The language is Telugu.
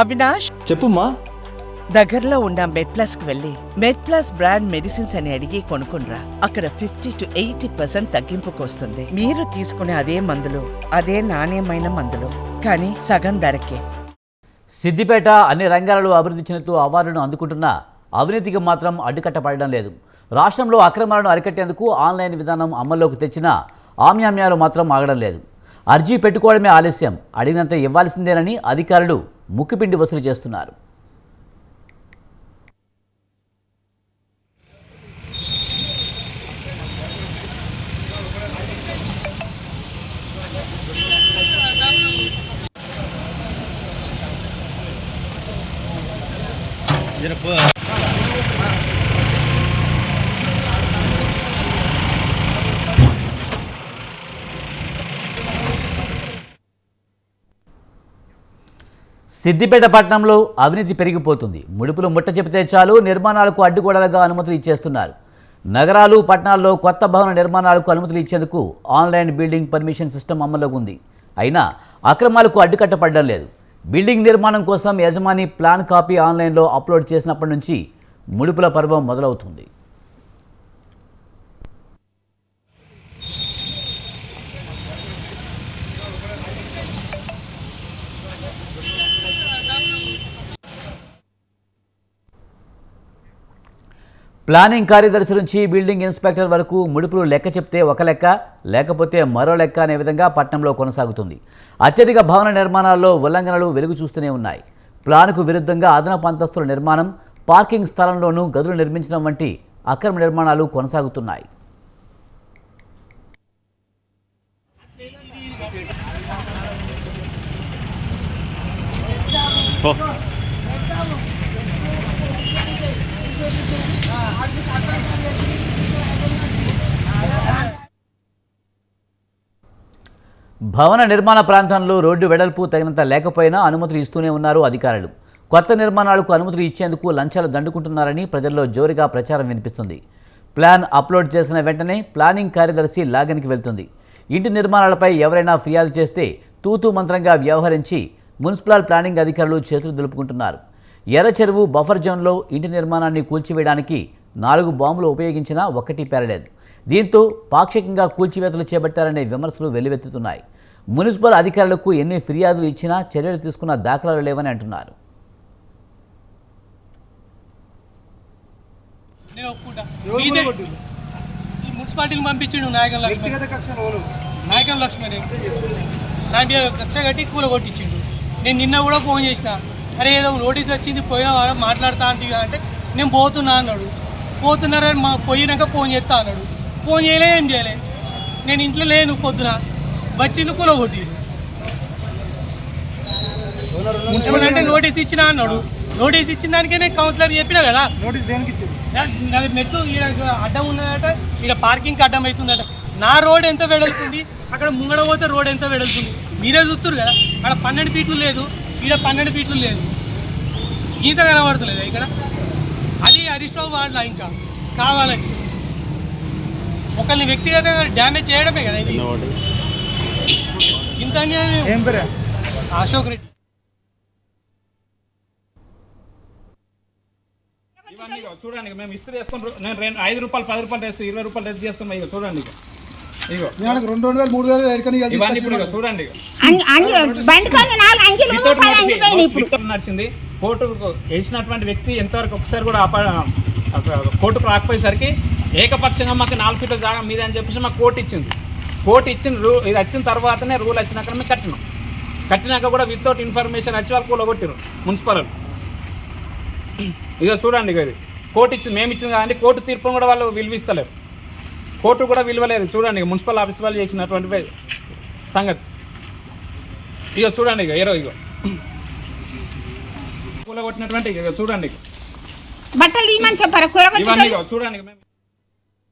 అవినాష్? చెప్పుమా దగ్గరలో ఉన్న మెడ్ ప్లస్కు వెళ్ళి మెడ్ ప్లస్ బ్రాండ్ మెడిసిన్స్ అని అడిగి కొనుక్కునరా అక్కడ ఫిఫ్టీ టు ఎయిటీ పర్సెంట్ తగ్గింపుకు వస్తుంది మీరు తీసుకునే అదే మందులు అదే నాణ్యమైన మందులు కానీ సగం ధరకే. సిద్దిపేట అన్ని రంగాలలో అభివృద్ధి చెందుతూ అవార్డును అందుకుంటున్న అవినీతికి మాత్రం అడ్డుకట్టపడడం లేదు. రాష్ట్రంలో అక్రమాలను అరికట్టేందుకు ఆన్లైన్ విధానం అమల్లోకి తెచ్చిన ఆమ్యామ్యాలు మాత్రం ఆగడం లేదు. అర్జీ పెట్టుకోవడమే ఆలస్యం. అడిగినంత ఇవ్వాల్సిందేనని అధికారులు ముక్కుపిండి వసూలు చేస్తున్నారు. సిద్దిపేట పట్టణంలో అవినీతి పెరిగిపోతుంది. ముడుపులు ముట్ట చెబితే చాలు నిర్మాణాలకు అడ్డుగోడలుగా అనుమతులు ఇచ్చేస్తున్నారు. నగరాలు పట్టణాల్లో కొత్త భవన నిర్మాణాలకు అనుమతులు ఇచ్చేందుకు ఆన్లైన్ బిల్డింగ్ పర్మిషన్ సిస్టమ్ అమల్లోకి ఉంది. అయినా అక్రమాలకు అడ్డుకట్టపడడం లేదు. బిల్డింగ్ నిర్మాణం కోసం యజమాని ప్లాన్ కాపీ ఆన్లైన్లో అప్లోడ్ చేసినప్పటి నుంచి ముడుపుల పర్వం మొదలవుతుంది. ప్లానింగ్ కార్యదర్శి నుంచి బిల్డింగ్ ఇన్స్పెక్టర్ వరకు ముడుపులు లెక్క చెప్తే ఒక లెక్క లేకపోతే మరో లెక్క అనే విధంగా పట్టణంలో కొనసాగుతుంది. అత్యధిక భవన నిర్మాణాల్లో ఉల్లంఘనలు వెలుగు చూస్తూనే ఉన్నాయి. ప్లాన్కు విరుద్ధంగా అదనపు అంతస్తుల నిర్మాణం పార్కింగ్ స్థలంలోనూ గదులు నిర్మించడం వంటి అక్రమ నిర్మాణాలు కొనసాగుతున్నాయి. భవన నిర్మాణ ప్రాంతంలో రోడ్డు వెడల్పు తగినంత లేకపోయినా అనుమతులు ఇస్తూనే ఉన్నారు అధికారులు. కొత్త నిర్మాణాలకు అనుమతులు ఇచ్చేందుకు లంచాలు దండుకుంటున్నారని ప్రజల్లో జోరుగా ప్రచారం వినిపిస్తుంది. ప్లాన్ అప్లోడ్ చేసిన వెంటనే ప్లానింగ్ కార్యదర్శి లాగిన్కి వెళ్తుంది. ఇంటి నిర్మాణాలపై ఎవరైనా ఫిర్యాదు చేస్తే తూతూ మంత్రంగా వ్యవహరించి మున్సిపల్ ప్లానింగ్ అధికారులు చేతులు దులుపుకుంటున్నారు. ఎర్ర చెరువు బఫర్ జోన్లో ఇంటి నిర్మాణాన్ని కూల్చివేయడానికి నాలుగు బాంబులు ఉపయోగించినా ఒక్కటి పేరలేదు దీంతో పాక్షికంగా కూల్చివేతలు చేపట్టారనే విమర్శలు వెల్లువెత్తుతున్నాయి. మున్సిపల్ అధికారులకు ఎన్ని ఫిర్యాదులు ఇచ్చినా చర్యలు తీసుకున్న దాఖలాలు లేవని అంటున్నారు. నేను ఒప్పుకుంటా. మీదే. ఈ మున్సిపాలిటీని పంపించిండు నాయకం లక్ష్మణ్. నాయకం లక్ష్మణ్. నా మీద కక్ష కట్టి కూల కొట్టించిండు. నేను నిన్న కూడా ఫోన్ చేసిన. అరే ఏదో నోటీస్ వచ్చింది పోయిన వాడు మాట్లాడుతా అంటే అంటే నేను పోతున్నా అన్నాడు. పోతున్నారని మా పోయినాక ఫోన్ చేస్తా అన్నాడు. ఫోన్ చేయలే ఏం చేయలే. నేను ఇంట్లో లేను పొద్దున. వచ్చిండు కూల కొట్టిండు మున్సిపల్ అంటే నోటీస్ ఇచ్చిన అన్నాడు. నోటీస్ ఇచ్చిన దానికే నేను కౌన్సిలర్ చెప్పినా కదా? నాది మెట్లు ఈడ అడ్డం ఉన్నదట ఈడ పార్కింగ్ అడ్డం అవుతుందట. నా రోడ్ ఎంత వెడల్పుంది? అక్కడ ముంగడ పోతే రోడ్ ఎంత వెడల్పుంది? మీరే చూస్తారు కదా. అక్కడ పన్నెండు ఫీట్లు లేదు. ఈడ పన్నెండు ఫీట్లు లేదు. గీత కనబడతలేదు ఇక్కడ? హరీష్ రావు వాడలా ఇంకా? కావాలని ఒకరిని వ్యక్తిగతంగా డ్యామేజ్ చేయడమే కదా ఇది. ఇంత అశోక్ రెడ్డి. ఇవన్నీ చూడండి మేము ఇస్త్రీ చేసుకుని రూ- నేను రెండు ఐదు రూపాయలు పది రూపాయలు వేస్తే ఇరవై రూపాయలు రెస్ట్ చేస్తాం ఇక చూడండి ఇగో. రెండు రెండు వేలు మూడు వేలు ఇవన్నీ ఇప్పుడు చూడండి నడిచింది. కోర్టుకు వేసినటువంటి వ్యక్తి ఎంతవరకు ఒకసారి కూడా కోర్టుకు రాకపోయేసరికి ఏకపక్షంగా మాకు నాలుగు ఫీట్ల జాగా మీద అని చెప్పేసి మాకు కోర్టు ఇచ్చింది. కోర్టు ఇచ్చిన రూ ఇది వచ్చిన తర్వాతనే రూల్ వచ్చినాక మేము కట్టినాం. కట్టినాక కూడా వితౌట్ ఇన్ఫర్మేషన్ వచ్చి వాళ్ళు కూలగొట్టారు మున్సిపల్ ఇదో చూడండి ఇక ఇది. కోర్టు ఇచ్చింది మేము ఇచ్చింది కానీ కోర్టు తీర్పును కూడా వాళ్ళు విలువిస్తలేరు. కోర్టు కూడా విలువలేదు. చూడండి ఇక మున్సిపల్ ఆఫీస్ వాళ్ళు చేసినటువంటి సంగతి. ఇక చూడండి ఇక ఏరో ఇక కూలగొట్టినటువంటి ఇక చూడండి. బట్టలు తీయమని చెప్పారు? ఇక చూడండి.